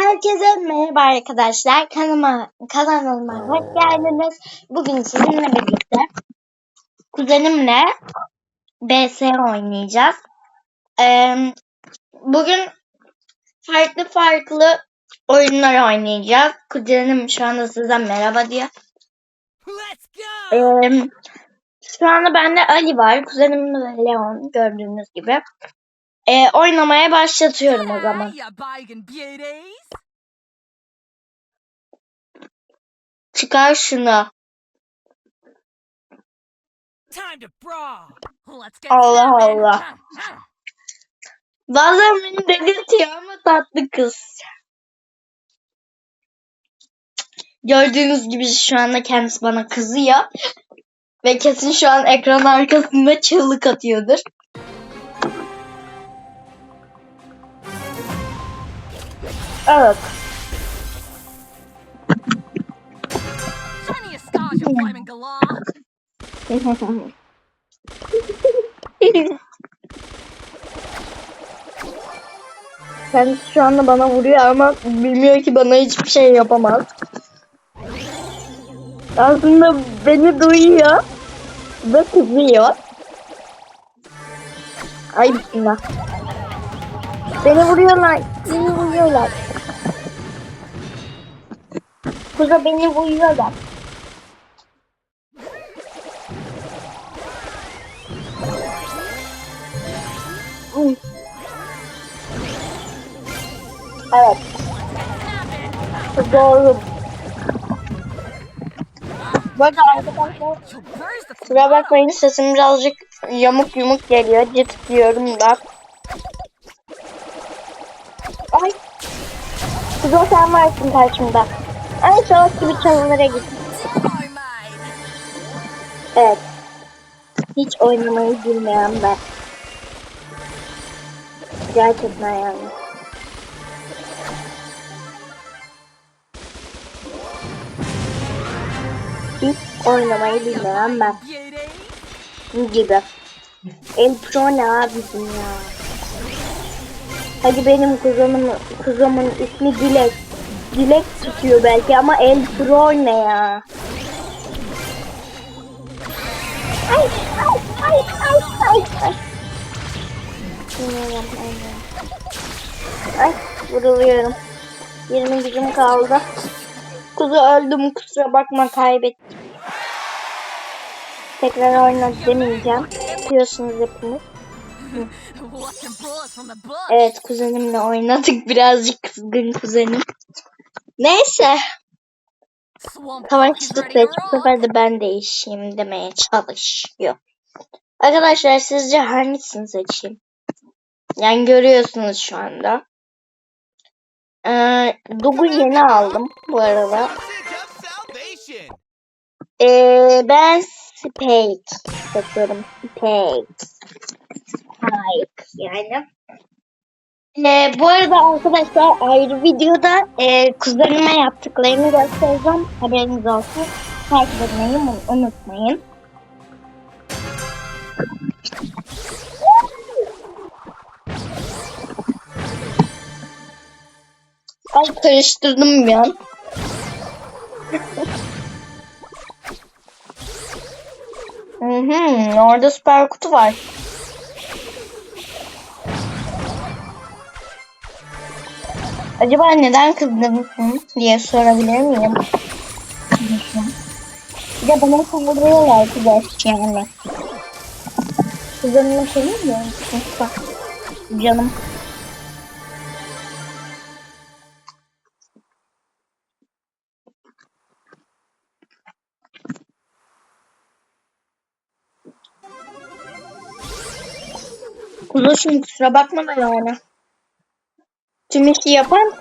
Herkese merhaba arkadaşlar. Kanalıma, kanalıma hoş geldiniz. Bugün sizinle birlikte kuzenimle BS oynayacağız. Ee, bugün farklı farklı oyunlar oynayacağız. Kuzenim şu anda size merhaba diyor. Ee, şu anda bende Ali var. Kuzenim de Leon gördüğünüz gibi. Ee, oynamaya başlatıyorum o zaman. Çıkar şunu. Allah. Allah. Bazen beni delirtiyor ama tatlı kız. Gördüğünüz gibi şu anda kendisi bana kızıyor. Ve kesin şu an ekran arkasında çığlık atıyordur. Evet. Kendisi şu anda bana vuruyor ama bilmiyor ki bana hiçbir şey yapamaz. Aslında beni duyuyor ve kızıyor. Ay bismillah. Beni vuruyorlar. Beni vuruyorlar. Kuza beni vuruyorlar. Uy. Evet. Doğru. Arada arkadaşlar kusura bakmayın sesim birazcık yamuk yumuk geliyor. Cıt diyorum da. Ay. Kuzo sen varsın karşımda. Ay savaş gibi çalılara git. Evet. Hiç oynamayı bilmeyen ben. Gerçekten yani. Hiç oynamayı bilmeyen ben. Gibi. El Pro ne abicim ya? Hadi benim kuzenim, kuzemin ismi Dilek. Dilek tutuyor belki ama El Pro ne ya? Ay ay ay ay ay ay. Ay vuruluyorum. 20 gücüm kaldı. Kuzu öldüm kusura bakma kaybettim. Tekrar oyna demeyeceğim. Diyorsunuz hepiniz. Evet kuzenimle oynadık. Birazcık kızgın kuzenim. Neyse. Swamp Savaşçı Dog is ready seç. to Bu sefer de ben değişeyim demeye çalışıyor. Arkadaşlar sizce hangisini seçeyim? Yani görüyorsunuz şu anda. Ee, Dug'u yeni aldım bu arada. Ee, ben Spake seçiyorum. Spake. Yani. Ee, bu arada arkadaşlar ayrı videoda e, kuzenime yaptıklarını göstereceğim. Haberiniz olsun. Takip etmeyi un- unutmayın. Ay karıştırdım bir an. Hı hı, orada süper kutu var. Acaba neden kızdırmışsın diye sorabilir miyim? Bir de bana saldırıyorlar arkadaş yani. Kuzenime söylemiyor musun? Bak. Canım. Kuzoşum kusura bakma da yani. Tüm işi yapan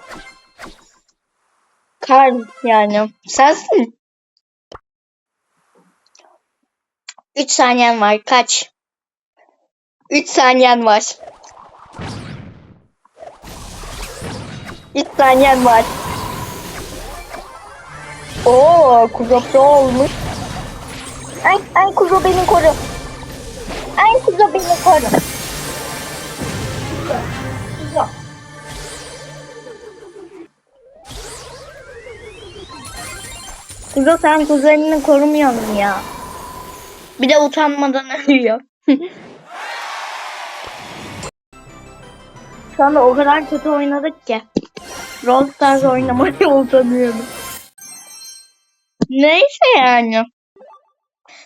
kar yani. Sensin. 3 saniyen var. Kaç? 3 saniyen var. 3 saniyen var. Oo, kuzo pro olmuş. Ay, ay kuzo beni koru. Ay kuzo beni koru. Kuzo sen kuzenini korumuyorsun ya. Bir de utanmadan ölüyor. Şu anda o kadar kötü oynadık ki. Brawl Stars oynamaya utanıyorum. Neyse yani.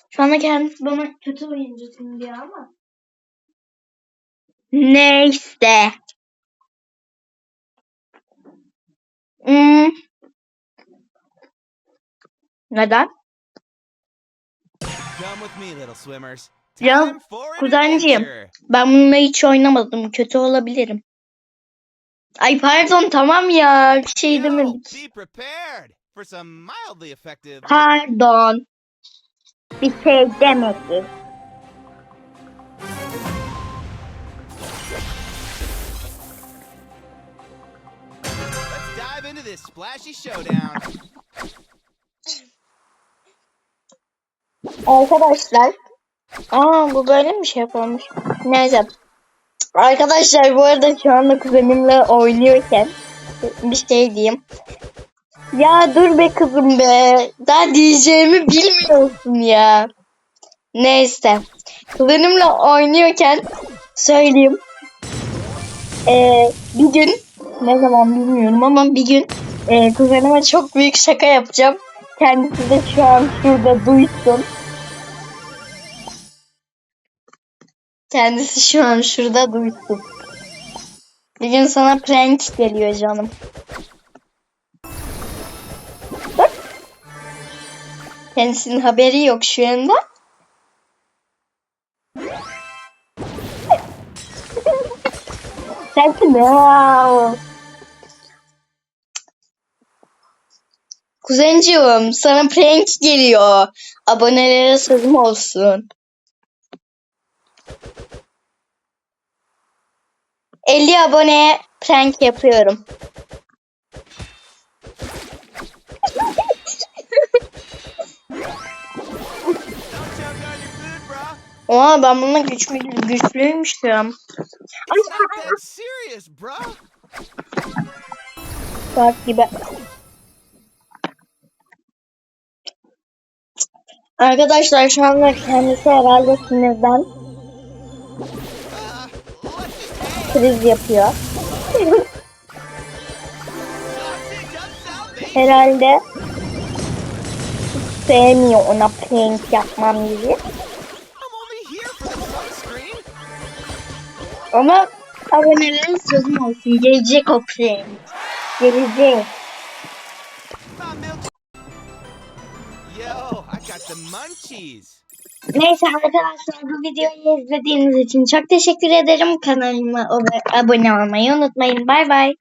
Şu anda kendisi bana kötü oyuncusun diyor ama. Neyse. Hmm. Neden? Ya, adventure. Ben bununla hiç oynamadım. Kötü olabilirim. Ay pardon tamam ya. Bir şey demedik. Pardon. Bir şey demedik. Let's dive into this splashy showdown. Arkadaşlar. Aa bu böyle mi şey yapılmış? Neyse. Arkadaşlar bu arada şu anda kuzenimle oynuyorken bir şey diyeyim. Ya dur be kızım be. Daha diyeceğimi bilmiyorsun ya. Neyse. Kuzenimle oynuyorken söyleyeyim. Ee, bir gün ne zaman bilmiyorum ama bir gün e, kuzenime çok büyük şaka yapacağım. Kendisi de şu an şurada duysun. Kendisi şu an şurada duysun. Bir gün sana prank geliyor canım. Bak. Kendisinin haberi yok şu anda. Sakin ol. Kuzenciğim sana prank geliyor. Abonelere sözüm olsun. 50 aboneye prank yapıyorum. Oha ben bununla güçlü, bro. saat gibi. Arkadaşlar şu anda kendisi herhalde sinirden kriz yapıyor. Herhalde sevmiyor ona prank yapmam gibi. Ama abonelerin sözüm olsun. Gelecek o prank. Gelecek. Yo, I got the munchies. Neyse arkadaşlar bu videoyu izlediğiniz için çok teşekkür ederim. Kanalıma ab- abone olmayı unutmayın. Bay bay.